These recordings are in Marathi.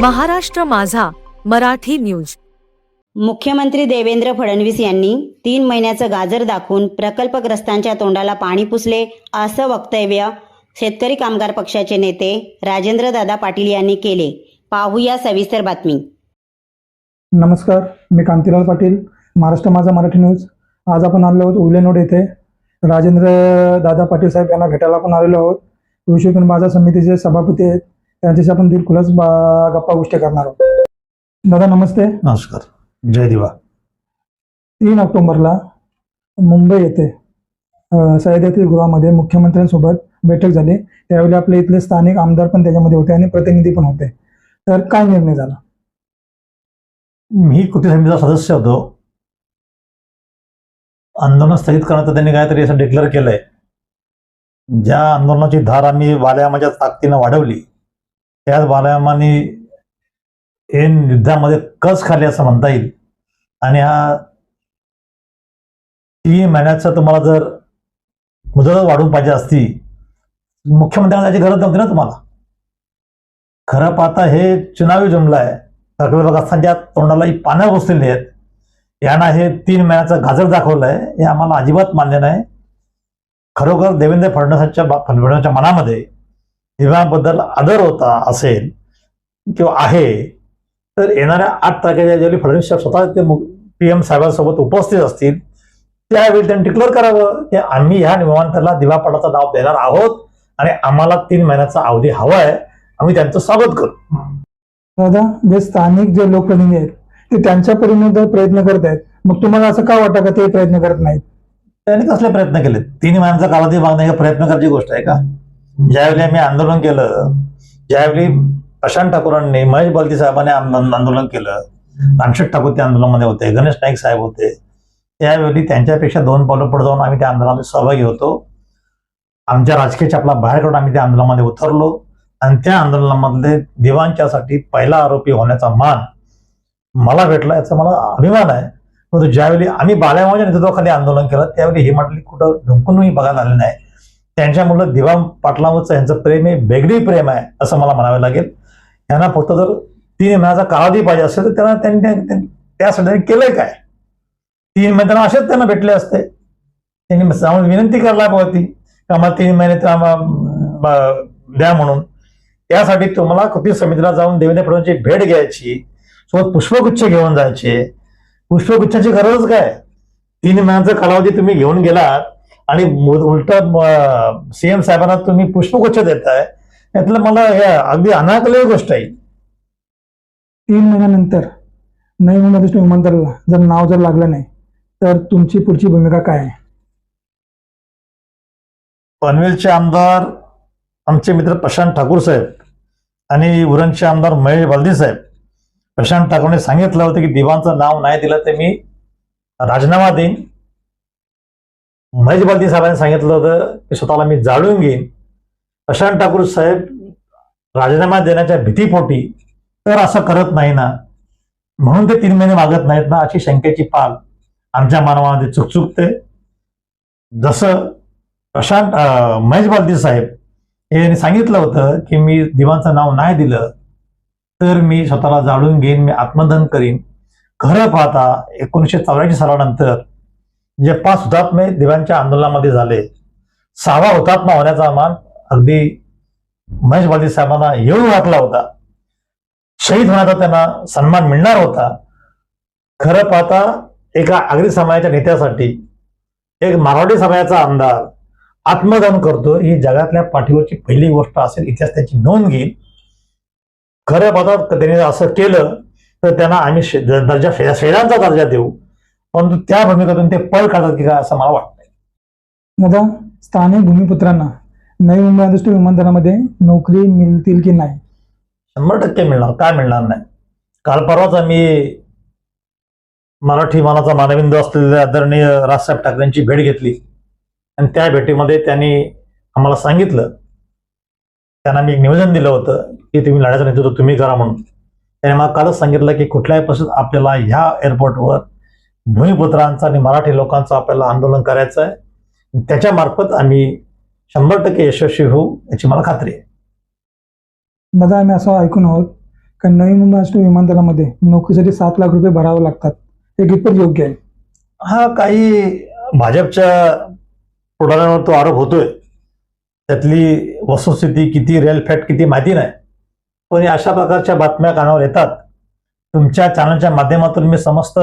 महाराष्ट्र माझा मराठी न्यूज. मुख्यमंत्री देवेंद्र फडणवीस यांनी तीन महिन्याचं गाजर दाखवून प्रकल्पग्रस्तांच्या तोंडाला पाणी पुसले असं वक्तव्य शेतकरी कामगार पक्षाचे नेते राजेंद्रदादा पाटील यांनी केले. पाहूया सविस्तर बातमी. नमस्कार मी कांतीलाल पाटील महाराष्ट्र माझा मराठी न्यूज. आज आपण आलेलो आहोत उलेनोड येथे. राजेंद्र दादा पाटील साहेब यांना भेटायला आपण आलेलो आहोत. कृषी उत्पन्न बाजार समितीचे सभापती आहेत. त्यांच्याशी आपण दिलखुलास बा- गप्पा गोष्टी करणार आहोत. दादा नमस्ते. नमस्कार. जय दिवा. तीन ऑक्टोबरला मुंबई येथे सह्याद्री गृहामध्ये मुख्यमंत्र्यांसोबत बैठक झाली. त्यावेळी आपले इथले स्थानिक आमदार पण त्याच्यामध्ये होते आणि प्रतिनिधी पण होते. तर काय निर्णय झाला? मी कृती समितीचा सदस्य होतो. आंदोलन स्थगित करण्याचं त्यांनी काहीतरी असं डिक्लेअर केलंय. ज्या आंदोलनाची धार आम्ही वाल्यामाच्या ताकदीनं वाढवली त्याच बालायमानी हे युद्धामध्ये कस खाली असं म्हणता येईल? आणि हा तीन महिन्याचं तुम्हाला जर मुदत वाढवून पाहिजे असती मुख्यमंत्र्यांना त्याची गरज नव्हती ना तुम्हाला? खरं पाहता हे चुनावी जुमला आहे. प्रकल्पग्रस्तांच्या तोंडालाही पानं बसलेली आहेत. यांना हे तीन महिन्याचं गाजर दाखवलंय हे आम्हाला अजिबात मान्य नाही. खरोखर देवेंद्र फडणवीसांच्या फडणवीसांच्या मनामध्ये दिव्यांबद्दल आदर होता असेल किंवा आहे तर येणाऱ्या आठ तारखेच्या ज्यावेळी फडणवीस साहेब स्वतः ते पी एम साहेबांसोबत उपस्थित असतील त्यावेळी त्यांनी डिक्लेअर करावं की आम्ही ह्या विमानतळाला दिवापडाचा नाव देणार आहोत आणि आम्हाला तीन महिन्याचा अवधी हवा आहे आम्ही त्यांचं स्वागत करू. दादा जे स्थानिक जे लोकप्रतिनिधी आहेत ते त्यांच्या परीने प्रयत्न करत आहेत. मग तुम्हाला असं का वाटतं का ते प्रयत्न करत नाहीत? त्यांनी कसले प्रयत्न केले तीन महिन्यांचा कालावधी मागणे हे प्रयत्न करायची गोष्ट आहे का? ज्यावेळी आम्ही आंदोलन केलं ज्यावेळी प्रशांत ठाकूरांनी महेश बलती साहेबांनी आंदोलन केलं रामशेठ ठाकूर त्या आंदोलनामध्ये होते गणेश नाईक साहेब होते त्यावेळी त्यांच्यापेक्षा दोन पावलं पुढे जाऊन आम्ही त्या आंदोलनामध्ये सहभागी होतो. आमच्या राजकीय चपला बाहेर काढून आम्ही त्या आंदोलनामध्ये उतरलो आणि त्या आंदोलनामधले दिवांच्यासाठी पहिला आरोपी होण्याचा मान मला भेटला याचा मला अभिमान आहे. परंतु ज्यावेळी आम्ही बाल्यामाच्या नेतृत्वाखाली आंदोलन केलं त्यावेळी ही मंडळी कुठं ढुंकूनही बघायला आले नाही. त्यांच्यामुळं दिवा पाटलांवरचं यांचं प्रेम हे वेगळी प्रेम आहे असं मला म्हणावं लागेल. यांना फक्त जर तीन महिन्याचा कालावधी पाहिजे असेल तर त्यांना त्यांनी त्या- त्यासाठी केलंय काय? तीन महिने त्यांना असेच त्यांना भेटले असते. त्यांनी जाऊन विनंती करायला हवी होती का आम्हाला तीन महिने द्या म्हणून. त्यासाठी तुम्हाला कृती समितीला जाऊन देवेंद्र फडणवीसची भेट घ्यायची सोबत पुष्पगुच्छ घेऊन जायचे. पुष्पगुच्छाची गरज काय? तीन महिन्याचा कालावधी तुम्ही घेऊन गेलात आणि उलट सीएम साहेबांना तुम्ही पुष्पगुच्छ देताय. यातलं मला हे अगदी अनाकलय गोष्ट आहे. तीन महिन्यानंतर नवी मुंबई दृष्टी विमानतळाला जर नाव जर लागलं नाही तर तुमची पुढची भूमिका काय आहे? पनवेलचे आमदार आमचे मित्र प्रशांत ठाकूर साहेब आणि उरणचे आमदार महेश बालदी साहेब. प्रशांत ठाकूरने सांगितलं होतं की दिवाणचं नाव नाही दिलं तर मी राजीनामा देईन. महेश बालदी साहेबांनी सांगितलं होतं की स्वतःला मी जाळून घेईन. प्रशांत ठाकूर साहेब राजीनामा देण्याच्या भीतीपोटी तर असं करत नाही ना. म्हणून ते तीन महिने मागत नाहीत ना अशी शंकेची पाल आमच्या मानवामध्ये चुकचुकते. जसं प्रशांत अं, महेश बालदी साहेब यांनी सांगितलं होतं की मी दिवांचं नाव नाही दिलं तर मी स्वतःला जाळून घेईन मी आत्मदहन करीन. खरं पाहता एकोणीसशे चौऱ्याऐंशी सालानंतर जे पाच हुतात्मे दिव्यांच्या आंदोलनामध्ये झाले. सहावा हुतात्मा होण्याचा मान अगदी महेश बालदी साहेबांना येऊन वाटला होता. शहीद होण्याचा त्यांना सन्मान मिळणार होता. खरं पाहता एका आगरी समाजाच्या नेत्यासाठी एक मराठी समाजाचा आमदार आत्मदान करतो ही जगातल्या पाठीवरची पहिली गोष्ट असेल इतिहास त्याची नोंद घेईल. खरं पाहता त्यांनी असं केलं तर त्यांना आम्ही शे- दर्जा शे- दर्जा देऊ. परंतु त्या भूमिकेतून ते पळ काढतात की काय असं मला वाटतं दादा स्थानिक भूमिपुत्रांना नवी मुंबई आंतरराष्ट्रीय विमानतळामध्ये नोकरी मिळतील की नाही? शंभर टक्के मिळणार. काय मिळणार नाही? काल परवाच आम्ही मराठी मानाचा मानविंदू असलेल्या आदरणीय राजसाहेब ठाकरेंची भेट घेतली. आणि त्या भेटीमध्ये त्यांनी आम्हाला सांगितलं. त्यांना मी एक निवेदन दिलं होतं की तुम्ही लढ्याचं नेतृत्व तुम्ही करा म्हणून. त्याने मला कालच सांगितलं की कुठल्याही परिस्थितीत आपल्याला ह्या एअरपोर्टवर भूमिपुत्रांचं आणि मराठी लोकांचं आपल्याला आंदोलन करायचं आहे. त्याच्या मार्फत आम्ही शंभर टक्के यशस्वी होऊ याची मला खात्री आहे. दादा आम्ही असं ऐकून आहोत का नवी मुंबई विमानतळामध्ये नोकरीसाठी सात लाख रुपये भरावे लागतात? हे कितपत योग्य आहे? हा काही भाजपच्या पुढाऱ्यांवर तो आरोप होतोय. त्यातली वस्तुस्थिती किती रिअल फॅक्ट किती माहिती नाही. पण अशा प्रकारच्या बातम्या कानावर येतात. तुमच्या चॅनलच्या माध्यमातून मी समस्त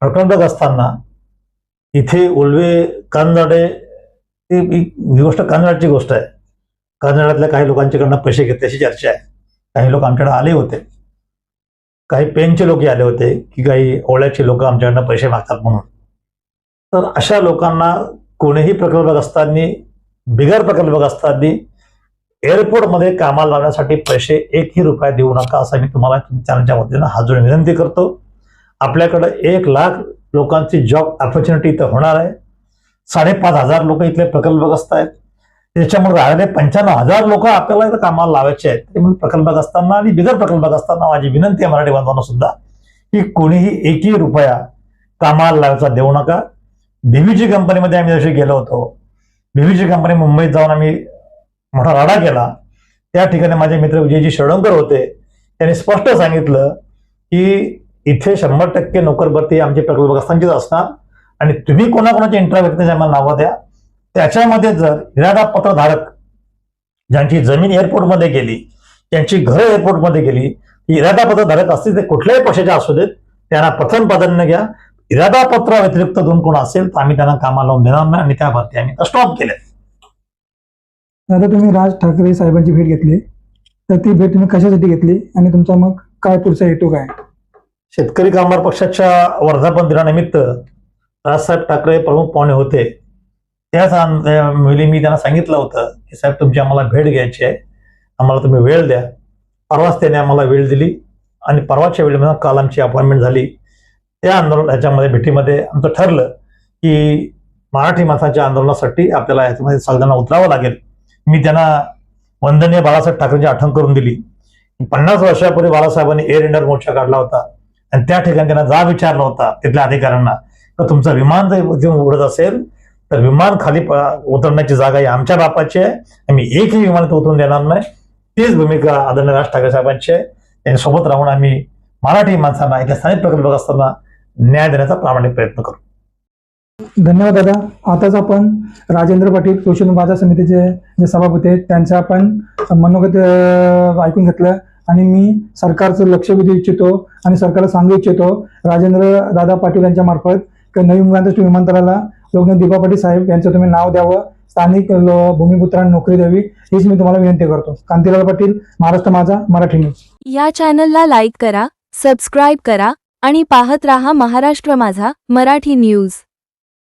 प्रकल्पक असताना इथे उल्वे कानडे ही गोष्ट कानडाची गोष्ट आहे. कानडातल्या काही लोकांच्याकडनं पैसे घेतल्याची चर्चा आहे. काही लोक आमच्याकडे आले होते. काही पेनचे लोक आले होते की काही ओळ्याचे लोक आमच्याकडनं पैसे मागतात म्हणून. तर अशा लोकांना कोणीही प्रकल्पक असताना बिगर प्रकल्पक असताना एअरपोर्टमध्ये कामाला लावण्यासाठी पैसे एकही रुपया देऊ नका असं मी तुम्हाला चॅनलच्या वतीनं हात जोडून विनंती करतो. आपल्याकडं एक लाख लोकांची जॉब ऑपॉर्च्युनिटी इथं होणार आहे. साडेपाच हजार लोक इथले प्रकल्पक आहेत त्याच्यामुळे राहिले पंच्याण्णव हजार लोक आपल्याला इथं कामाला लावायचे आहेत. त्यामुळे प्रकल्पक असताना आणि बिगर प्रकल्पक असताना माझी विनंती आहे मराठी बांधवांना सुद्धा की कोणीही एकही रुपया कामाला लावायचा देऊ नका. बीव्हीजी कंपनीमध्ये आम्ही जशी गेलो होतो बीव्हीजी कंपनी मुंबईत जाऊन आम्ही मोठा राडा केला. त्या ठिकाणी माझे मित्र विजयजी षडंकर होते. त्यांनी स्पष्ट सांगितलं की इथे शंभर टक्के नोकर भरती आमची प्रकल्पग्रस्तांचीच असणार. आणि तुम्ही कोणाकोणाच्या इंटरव्ह्यू घेतले आम्हाला नावं द्या. त्याच्यामध्ये जर इरादा पत्रधारक ज्यांची जमीन एअरपोर्टमध्ये गेली त्यांची घरं एअरपोर्टमध्ये गेली इरादा पत्रधारक असतील ते कुठल्याही पक्षाचे असू देत त्यांना प्रथम प्राधान्य घ्या. इरादा पत्रा व्यतिरिक्त दोन कोण असेल तर आम्ही त्यांना कामाला लावून देणार नाही आणि त्या भरती आम्ही स्टॉप केल्या दादा तुम्ही राज ठाकरे साहेबांची भेट घेतली. तर ती भेट तुम्ही कशासाठी घेतली? आणि तुमचा मग काय पुढचा हेतू काय? शेतकरी कामगार पक्षाच्या वर्धापन दिनानिमित्त राजसाहेब ठाकरे प्रमुख पाहुणे होते. त्याच वेळी मी त्यांना सांगितलं होतं की साहेब तुमची आम्हाला भेट घ्यायची आहे. आम्हाला तुम्ही वेळ द्या. परवाच त्याने आम्हाला वेळ दिली आणि परवाच्या वेळेमध्ये काल आमची अपॉइंटमेंट झाली. त्या आंदोलन ह्याच्यामध्ये भेटीमध्ये आमचं ठरलं की मराठी माणसाच्या आंदोलनासाठी आपल्याला याच्यामध्ये सगळ्यांना उतरावं लागेल. मी त्यांना वंदनीय बाळासाहेब ठाकरेंची आठवण करून दिली. पन्नास वर्षापूर्वी बाळासाहेबांनी एअर इंडिया मोर्चा काढला होता. आणि त्या ठिकाणी त्यांना जा विचारला होता तिथल्या अधिकाऱ्यांना तर तुमचं विमान जर उडत असेल तर विमान खाली उतरण्याची जागा ही आमच्या बापाची आहे. आम्ही एकही विमान उतरून देणार नाही. तीच भूमिका आदरणीय राज ठाकरे साहेबांची आहे. त्यांच्यासोबत राहून आम्ही मराठी माणसांना इथल्या स्थानिक प्रकल्प असताना न्याय देण्याचा प्रामाणिक प्रयत्न करू. धन्यवाद दादा. आताच आपण राजेंद्र पाटील कृषी बाजार समितीचे जे सभापती आहेत त्यांचं आपण मनोगत ऐकून घेतलं. आणि मी सरकारचं लक्ष वेधू इच्छितो आणि सरकारला सांगू इच्छितो राजेंद्र दादा पाटील यांच्या मार्फत की नवी मुंबई विमानतळाला लोकनेते दीपा पाटील साहेब यांचं तुम्ही नाव द्यावं स्थानिक लो- भूमिपुत्रांना नोकरी द्यावी हीच मी तुम्हाला विनंती करतो. कांतीलाल पाटील महाराष्ट्र माझा मराठी न्यूज. या चॅनलला लाईक करा सबस्क्राईब करा आणि पाहत रहा महाराष्ट्र माझा मराठी न्यूज.